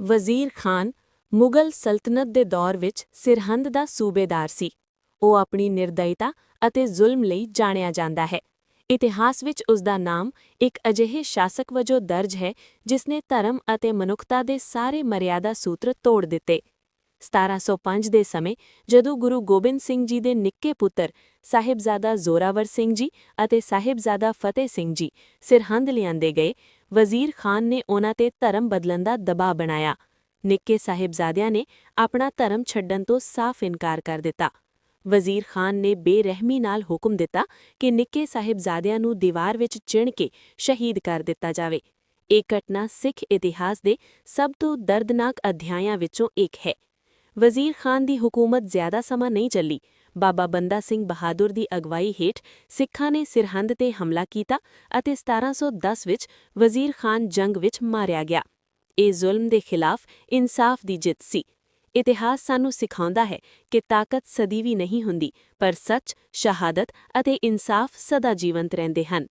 ਵਜ਼ੀਰ ਖਾਨ ਮੁਗਲ ਸਲਤਨਤ ਦੇ ਦੌਰ ਵਿੱਚ ਸਿਰਹੰਦ ਦਾ ਸੂਬੇਦਾਰ ਸੀ। ਉਹ ਆਪਣੀ ਨਿਰਦਇਤਾ ਅਤੇ ਜ਼ੁਲਮ ਲਈ ਜਾਣਿਆ ਜਾਂਦਾ ਹੈ। ਇਤਿਹਾਸ ਵਿੱਚ ਉਸ ਦਾ ਨਾਮ ਇੱਕ ਅਜਿਹੇ ਸ਼ਾਸਕ ਵਜੋਂ ਦਰਜ ਹੈ ਜਿਸ ਨੇ ਧਰਮ ਅਤੇ ਮਨੁੱਖਤਾ ਦੇ ਸਾਰੇ ਮਰਿਆਦਾ ਸੂਤਰ ਤੋੜ ਦਿੱਤੇ। 1705 ਦੇ ਸਮੇਂ, ਜਦੋਂ ਗੁਰੂ ਗੋਬਿੰਦ ਸਿੰਘ ਜੀ ਦੇ ਨਿੱਕੇ ਪੁੱਤਰ ਸਾਹਿਬਜ਼ਾਦਾ ਜ਼ੋਰਾਵਰ ਸਿੰਘ ਜੀ ਅਤੇ ਸਾਹਿਬਜ਼ਾਦਾ ਫਤਿਹ ਸਿੰਘ ਜੀ ਸਿਰਹੰਦ ਲਿਆਂਦੇ ਗਏ, ਵਜ਼ੀਰ ਖਾਨ ਨੇ ਉਹਨਾਂ ਤੇ ਧਰਮ ਬਦਲਣ ਦਾ ਦਬਾਅ ਬਣਾਇਆ। ਨਿੱਕੇ ਸਾਹਿਬਜ਼ਾਦਿਆਂ ਨੇ ਆਪਣਾ ਧਰਮ ਛੱਡਣ ਤੋਂ ਸਾਫ਼ ਇਨਕਾਰ ਕਰ ਦਿੱਤਾ। ਵਜ਼ੀਰ ਖਾਨ ਨੇ ਬੇਰਹਿਮੀ ਨਾਲ ਹੁਕਮ ਦਿੱਤਾ ਕਿ ਨਿੱਕੇ ਸਾਹਿਬਜ਼ਾਦਿਆਂ ਨੂੰ ਦੀਵਾਰ ਵਿੱਚ ਚਿਣ ਕੇ ਸ਼ਹੀਦ ਕਰ ਦਿੱਤਾ ਜਾਵੇ। ਇਹ ਘਟਨਾ ਸਿੱਖ ਇਤਿਹਾਸ ਦੇ ਸਭ ਤੋਂ ਦਰਦਨਾਕ ਅਧਿਆਇਆਂ ਵਿੱਚੋਂ ਇੱਕ ਹੈ। ਵਜ਼ੀਰ ਖਾਨ ਦੀ ਹਕੂਮਤ ਜ਼ਿਆਦਾ ਸਮਾਂ ਨਹੀਂ ਚੱਲੀ। ਬਾਬਾ ਬੰਦਾ ਸਿੰਘ ਬਹਾਦਰ ਦੀ ਅਗਵਾਈ ਹੇਠ ਸਿੱਖਾਂ ਨੇ ਸਿਰਹੰਦ ਤੇ ਹਮਲਾ ਕੀਤਾ ਅਤੇ 1710 ਵਿੱਚ ਵਜ਼ੀਰ ਖਾਨ ਜੰਗ ਵਿੱਚ ਮਾਰਿਆ ਗਿਆ। ਇਹ ਜ਼ੁਲਮ ਦੇ ਖਿਲਾਫ ਇਨਸਾਫ ਦੀ ਜਿੱਤ ਸੀ। ਇਤਿਹਾਸ ਸਾਨੂੰ ਸਿਖਾਉਂਦਾ ਹੈ ਕਿ ਤਾਕਤ ਸਦੀਵੀ ਨਹੀਂ ਹੁੰਦੀ, ਪਰ ਸੱਚ, ਸ਼ਹਾਦਤ ਅਤੇ ਇਨਸਾਫ ਸਦਾ ਜੀਵੰਤ ਰਹਿੰਦੇ ਹਨ।